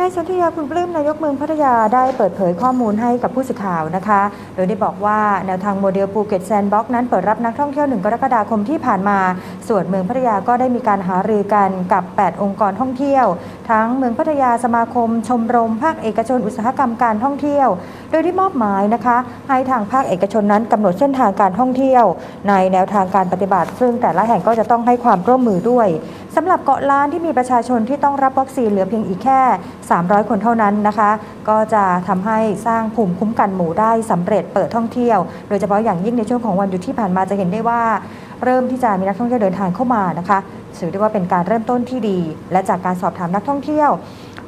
นายสนธิยาคุณปลื้มนายกเมืองพัทยาได้เปิดเผยข้อมูลให้กับผู้สื่อข่าวนะคะ โดยได้บอกว่าแนวทางโมเดลภูเก็ตแซนด์บ็อกซ์นั้นเปิดรับนักท่องเที่ยว 1 กรกฎาคมที่ผ่านมา ส่วนเมืองพัทยาก็ได้มีการหารือกันกับ 8 องค์กรท่องเที่ยว ทั้งเมืองพัทยาสมาคม ชมรม ภาคเอกชนอุตสาหกรรมการท่องเที่ยว โดยได้มอบหมายนะคะ ให้ทางภาคเอกชนนั้นกำหนดเส้นทางการท่องเที่ยว ในแนวทางการปฏิบัติ ซึ่งแต่ละแห่งก็จะต้องให้ความร่วมมือด้วยสำหรับเกาะล้านที่มีประชาชนที่ต้องรับวัคซีนเหลือเพียงอีกแค่ 300 คนเท่านั้นนะคะ ก็จะทำให้สร้างภูมิคุ้มกันหมู่ได้สำเร็จเปิดท่องเที่ยว โดยเฉพาะอย่างยิ่งในช่วงของวันหยุดที่ผ่านมาจะเห็นได้ว่า เริ่มที่จะมีนักท่องเที่ยวเดินทางเข้ามานะคะถือได้ว่าเป็นการเริ่มต้นที่ดี และจากการสอบถามนักท่องเที่ยว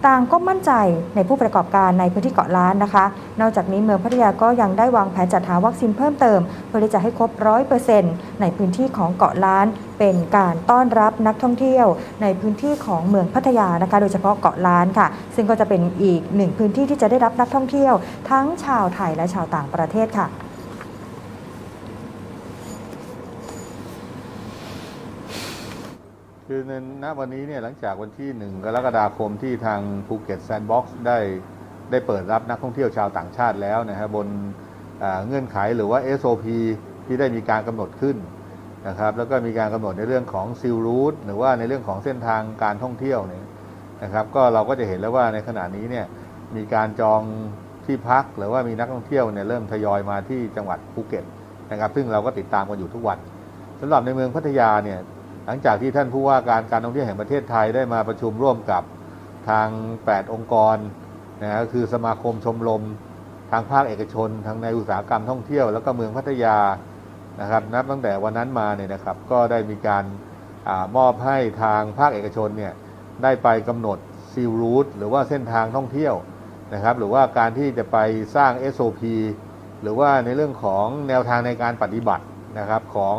ต่างก็มั่นใจในผู้ประกอบการในพื้นที่เกาะล้านนะคะ นอกจากนี้เมืองพัทยาก็ยังได้วางแผนจัดหาวัคซีนเพิ่มเติม เพื่อที่จะให้ครบร้อยเปอร์เซ็นต์ในพื้นที่ของเกาะล้านเป็นการต้อนรับนักท่องเที่ยว ในพื้นที่ของเมืองพัทยานะคะ โดยเฉพาะเกาะล้านค่ะ ซึ่งก็จะเป็นอีกหนึ่งพื้นที่ที่จะได้รับนักท่องเที่ยว ทั้งชาวไทยและชาวต่างประเทศค่ะ คือในณวันนี้เนี่ยหลังจากวันที่ 1 กรกฎาคมที่ทางภูเก็ตแซนด์บ็อกซ์ได้ได้เปิดรับนักท่องเที่ยวชาวต่างชาติแล้วนะครับบนเงื่อนไขหรือว่า SOP ที่ได้มีการกำหนดขึ้นนะครับแล้วก็มีการกำหนดในเรื่องของซิลรูทหรือว่าในเรื่องของเส้นทางการท่องเที่ยวเนี่ยนะครับก็เราก็จะเห็นแล้วว่าในขณะนี้เนี่ยมีการจองที่พักหรือว่ามีนักท่องเที่ยวเนี่ยเริ่มทยอยมาที่จังหวัดภูเก็ตนะครับซึ่งเราก็ติดตามกันอยู่ทุกวันสำหรับในเมืองพัทยาเนี่ย ลังจากที่ท่านผู้ว่าการการท่องเที่ยวแห่งประเทศไทยได้มาประชุมร่วมกับทาง 8 องค์กรนะก็คือสมาคมชมรมทางภาคเอกชนทางในอุตสาหกรรมท่องเที่ยว แล้วก็เมืองพัทยานะครับนับตั้งแต่วันนั้นมาเนี่ยนะครับ ก็ได้มีการอามอบให้ทางภาคเอกชนเนี่ยได้ไปกำหนดซีรูทหรือว่าเส้นทางท่องเที่ยวนะครับ หรือว่าการที่จะไปสร้าง SOP หรือว่าในเรื่องของแนวทางในการปฏิบัตินะครับของ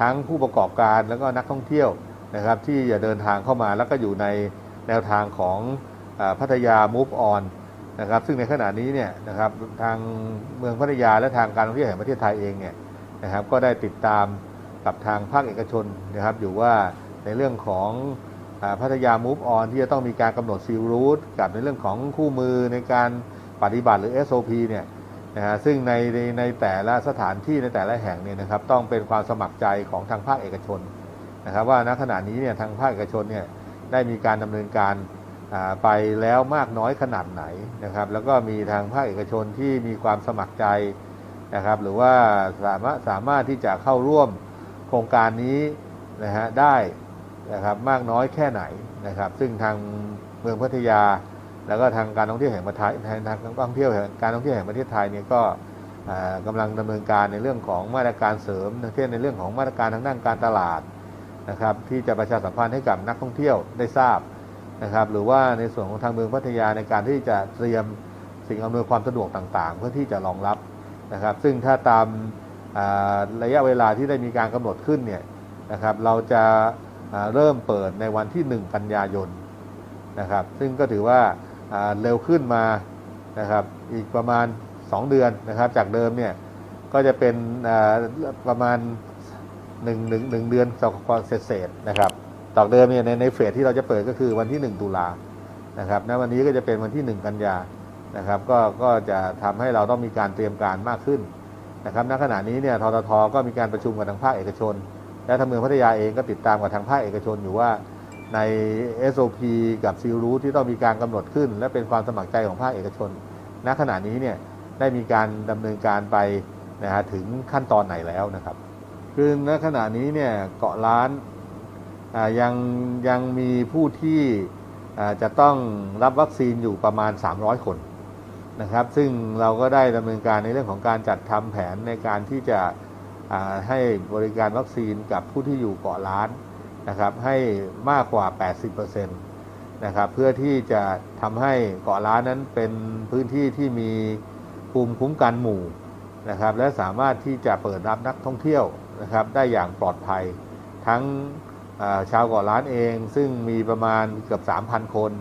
ทั้งผู้ประกอบการแล้วก็นักท่องเที่ยวนะครับที่จะเดินทางเข้ามาแล้วก็อยู่ในแนวทางของอพัทยา Move On นะครับซึ่งในขณะนี้เนี่ยนะครับทางเมืองพัทยาและทางการท่องเที่ยวแห่งประเทศไทยเองเนี่ยนะครับก็ได้ติดตามกับทางภาคเอกชนนะครับอยู่ว่าในเรื่องของอพัทยา Move On ที่จะต้องมีการกำหนดซีรูทกับในเรื่องของคู่มือในการปฏิบัติหรือ SOP เนี่ย นะฮะซึ่งในในในแต่ละสถานที่ในแต่ละแห่งเนี่ยนะครับต้องเป็นความสมัครใจของทางภาคเอกชนนะครับว่าณขณะนี้เนี่ยทางภาคเอกชนเนี่ยได้มีการดำเนินการไปแล้วมากน้อยขนาดไหนนะครับแล้วก็มีทางภาคเอกชนที่มีความสมัครใจนะครับหรือว่าสามารถสามารถที่จะเข้าร่วมโครงการนี้นะฮะได้นะครับมากน้อยแค่ไหนนะครับซึ่งทางเมืองพัทยา แล้วก็ทางการท่องเที่ยวแห่งประเทศทางทางท่องเที่ยวแห่งการท่องเที่ยวแห่งประเทศไทยเนี่ยก็อ่ากำลังดำเนินการในเรื่องของมาตรการเสริมเช่นในเรื่องของมาตรการทางด้านการตลาดนะครับที่จะประชาสัมพันธ์ให้กับนักท่องเที่ยวได้ทราบนะครับหรือว่าในส่วนของทางเมืองพัทยาในการที่จะเตรียมสิ่งอำนวยความสะดวกต่างๆ เพื่อที่จะรองรับนะครับ ซึ่งถ้าตามระยะเวลาที่ได้มีการกำหนดขึ้นเนี่ยนะครับเราจะเริ่มเปิดในวันที่ 1 กันยายนนะครับซึ่งก็ถือว่า เร็วขึ้นมานะครับอีกประมาณ 2 เดือนนะครับ จากเดิมเนี่ยก็จะเป็นประมาณ1นึ่งหนึ่งหนึ่งเดือนสองเศษเศษนะครับต่อเดิมเนี่ยในในเฟสที่เราจะเปิดก็คือวันที่ 1 ตุลานะครับณวันนี้ก็จะเป็นวันที่ 1 กันยานะครับก็ก็จะทำให้เราต้องมีการเตรียมการมากขึ้นนะครับณขณะนี้เนี่ยทททก็มีการประชุมกับทางภาคเอกชน และทางเมืองพัทยาเองก็ติดตามกับทางภาคเอกชนอยู่ว่า ใน SOP กับซีรูที่ต้องมีการกำหนดขึ้น และเป็นความสมัครใจของภาคเอกชน ณ ขณะนี้เนี่ยได้มีการดำเนินการไปนะฮะถึงขั้นตอนไหนแล้วนะครับ คือณขณะนี้เนี่ยเกาะล้านยังยังมีผู้ที่จะต้องรับวัคซีนอยู่ประมาณ 300 คนนะครับ ซึ่งเราก็ได้ดำเนินการในเรื่องของการจัดทำแผนในการที่จะให้บริการวัคซีนกับผู้ที่อยู่เกาะล้าน นะครับให้มากกว่า 80%นะครับเพื่อที่จะทำให้เกาะล้านนั้นเป็นพื้นที่ที่มีภูมิคุ้มกันหมู่นะครับและสามารถที่จะเปิดรับนักท่องเที่ยวนะครับได้อย่างปลอดภัย ทั้งชาวเกาะล้านเองซึ่งมีประมาณเกือบ 3,000 คน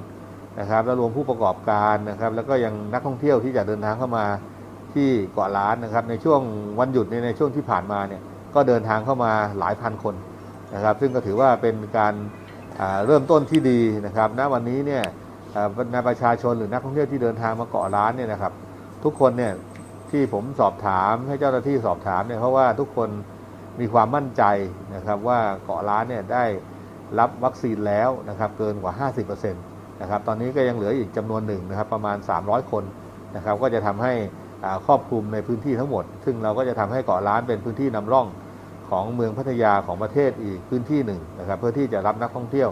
นะครับแล้วรวมผู้ประกอบการนะครับแล้วก็ยังนักท่องเที่ยวที่จะเดินทางเข้ามาที่เกาะล้านนะครับในช่วงวันหยุดในในช่วงที่ผ่านมาเนี่ยก็เดินทางเข้ามาหลายพันคน นะครับ ซึ่งก็ถือว่าเป็นการเริ่มต้นที่ดีนะครับณวันนี้เนี่ยเอ่อบรรดาประชาชนหรือนักท่องเที่ยวที่เดินทางมาเกาะล้านเนี่ยนะครับ ทุกคนเนี่ยที่ผมสอบถามให้เจ้าหน้าที่สอบถามเนี่ยเพราะว่าทุกคนมีความมั่นใจนะครับว่าเกาะล้านเนี่ยได้รับวัคซีนแล้วนะครับเกินกว่า 50%นะครับตอนนี้ก็ยังเหลืออีกจำนวนหนึ่งนะครับประมาณ 300 คนนะครับก็จะทำให้ครอบคลุมในพื้นที่ทั้งหมด ซึ่งเราก็จะทำให้เกาะล้านเป็นพื้นที่นำร่อง ของเมืองพัทยาของประเทศอีกพื้นที่หนึ่งนะครับ เพื่อที่จะรับนักท่องเที่ยว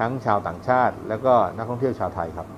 ทั้งชาวต่างชาติ แล้วก็นักท่องเที่ยวชาวไทยครับ